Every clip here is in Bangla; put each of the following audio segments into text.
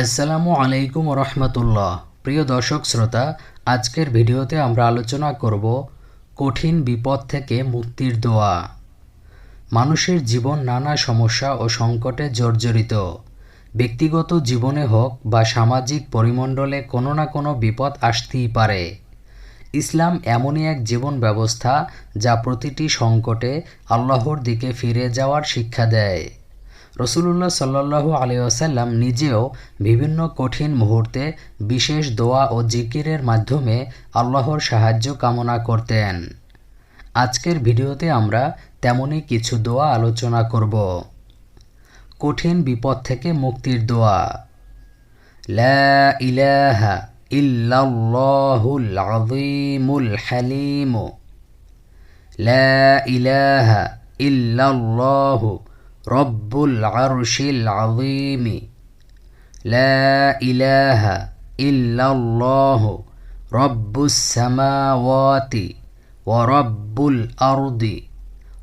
আসসালামু আলাইকুম রহমতুল্লাহ। প্রিয় দর্শক শ্রোতা, আজকের ভিডিওতে আমরা আলোচনা করব কঠিন বিপদ থেকে মুক্তির দোয়া। মানুষের জীবন নানা সমস্যা ও সংকটে জর্জরিত। ব্যক্তিগত জীবনে হোক বা সামাজিক পরিমণ্ডলে কোনো না কোনো বিপদ আসতেই পারে। ইসলাম এমনই এক জীবন ব্যবস্থা যা প্রতিটি সংকটে আল্লাহর দিকে ফিরে যাওয়ার শিক্ষা দেয়। রসুলুল্লাহ সাল্লাহু আলিয়াসাল্লাম নিজেও বিভিন্ন কঠিন মুহূর্তে বিশেষ দোয়া ও জিকিরের মাধ্যমে আল্লাহর সাহায্য কামনা করতেন। আজকের ভিডিওতে আমরা তেমনই কিছু দোয়া আলোচনা করব। কঠিন বিপদ থেকে মুক্তির দোয়া। লা ইলাহা ইলাহা রব্বুল আরশিল আযীম লা ইলাহা ইল্লাল্লাহু রব্বুস সামাওয়াতি ওয়া রব্বুল আরদি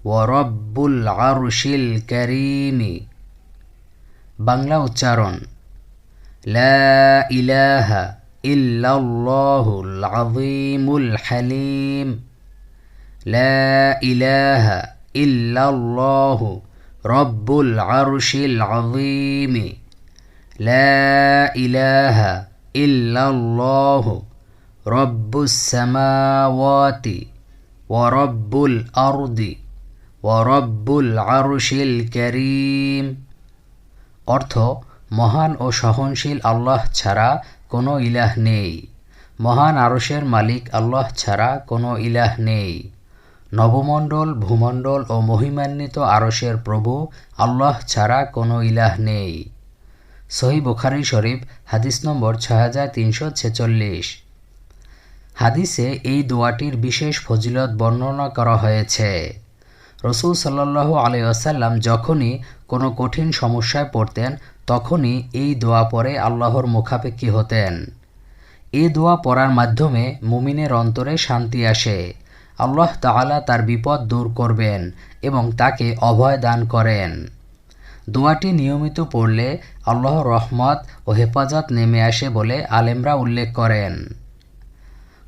ওয়া রব্বুল আরশিল কারীম বাংলা উচ্চারণ লা ইলাহা ইল্লাল্লাহুল আযীমুল হালিম লা ইলাহা ইল্লাল্লাহু রব্বুল আরশিল আযীম। লা ইলাহা ইল্লাল্লাহু। রব্বুস সামাওয়াতি ওয়া রব্বুল আরদি ওয়া রব্বুল আরশিল কারীম। অর্থ, মহান ও সহনশীল আল্লাহ ছাড়া কোনো ইলাহ নেই। মহান আরশের মালিক আল্লাহ ছাড়া কোনো ইলাহ নেই। নবমণ্ডল, ভূমণ্ডল ও মহিমান্বিত আরশের প্রভু আল্লাহ ছাড়া কোনো ইলাহ নেই। সহি বুখারি শরীফ, হাদিস নম্বর ছয় হাজার তিনশো ছেচল্লিশ। হাদিসে এই দোয়াটির বিশেষ ফজিলত বর্ণনা করা হয়েছে। রসুল সাল্লাহ আলাইসাল্লাম যখনই কোনো কঠিন সমস্যায় পড়তেন, তখনই এই দোয়া পরে আল্লাহর মুখাপেক্ষী হতেন। এই দোয়া পড়ার মাধ্যমে মুমিনের অন্তরে শান্তি আসে। আল্লাহ তাআলা তার বিপদ দূর করবেন এবং তাকে অভয় দান করেন। দোয়াটি নিয়মিত পড়লে আল্লাহ রহমত ও হেফাজত নেমে আসে বলে আলেমরা উল্লেখ করেন।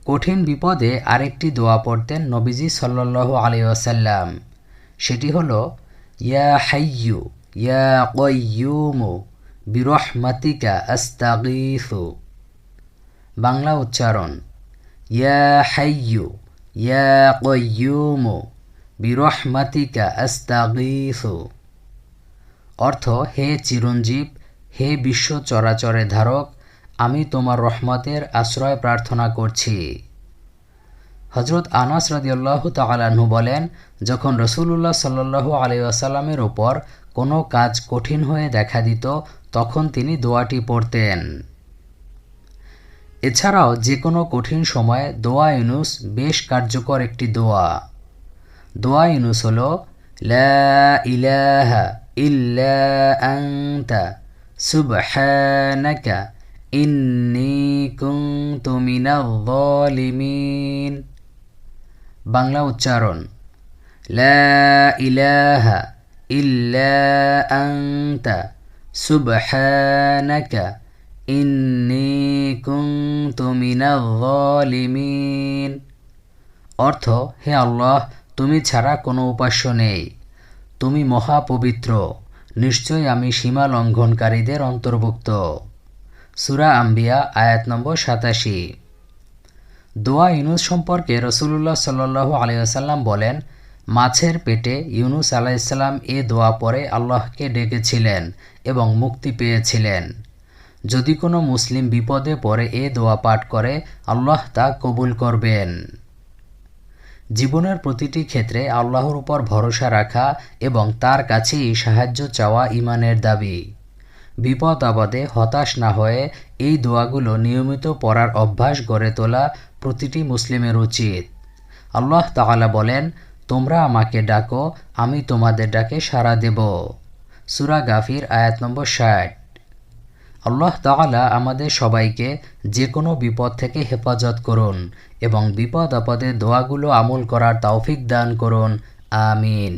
কঠিন বিপদে আরেকটি দোয়া পড়তেন নবীজি সাল্লাহ আলিয়াসাল্লাম সেটি হল, ইয়া হাইয়ু ইয়া কয়ুমু বিরহমাতিকা আস্তাগিসু। বাংলা উচ্চারণ, ইয়া হাইয়ু ইয়া কয়ুমু বিরহমাতিকা আস্তাগিসু অর্থ, হে চিরঞ্জীব, হে বিশ্ব চরাচরে ধারক, আমি তোমার রহমতের আশ্রয় প্রার্থনা করছি। হজরত আনাস রদিয়াল্লাহ তালাহু বলেন, যখন রসুল্লাহ সাল্লু আলিয়াসাল্লামের ওপর কোনো কাজ কঠিন হয়ে দেখা দিত, তখন তিনি দোয়াটি পড়তেন। এছাড়াও যে কোনো কঠিন সময়ে দোয়া ইউনুস বেশ কার্যকর একটি দোয়া। দোয়া ইউনুস হল ইলাহা বাংলা উচ্চারণ, লা ইলাহা ইল্লা আনতা সুবহানাকা ইন্নি যালিমিন। অর্থ, হে আল্লাহ, তুমি ছাড়া কোনো উপাস্য নেই। তুমি মহাপবিত্র, নিশ্চয় আমি সীমা লঙ্ঘনকারীদের অন্তর্ভুক্ত। সুরা আম্বিয়া, আয়াত নম্বর সাতাশি। দোয়া ইউনুস সম্পর্কে রসুল্লাহ সাল্লু আলিয়াল্লাম বলেন, মাছের পেটে ইউনুস আলাইসাল্লাম এ দোয়া পরে আল্লাহকে ডেকেছিলেন এবং মুক্তি পেয়েছিলেন। যদি কোনো মুসলিম বিপদে পড়ে এ দোয়া পাঠ করে, আল্লাহ তা কবুল করবেন। জীবনের প্রতিটি ক্ষেত্রে আল্লাহর উপর ভরসা রাখা এবং তার কাছেই সাহায্য চাওয়া ইমানের দাবি। বিপদ আপদে হতাশ না হয়ে এই দোয়াগুলো নিয়মিত পড়ার অভ্যাস গড়ে তোলা প্রতিটি মুসলিমের উচিত। আল্লাহ তাআলা বলেন, তোমরা আমাকে ডাকো, আমি তোমাদের ডাকে সাড়া দেব। সুরা গাফির আয়াত নম্বর ষাট। আল্লাহ তালা আমাদের সবাইকে যে কোনো বিপদ থেকে হেফাজত করুন এবং বিপদ আপদে দোয়াগুলো আমল করার তৌফিক দান করুন। আমিন।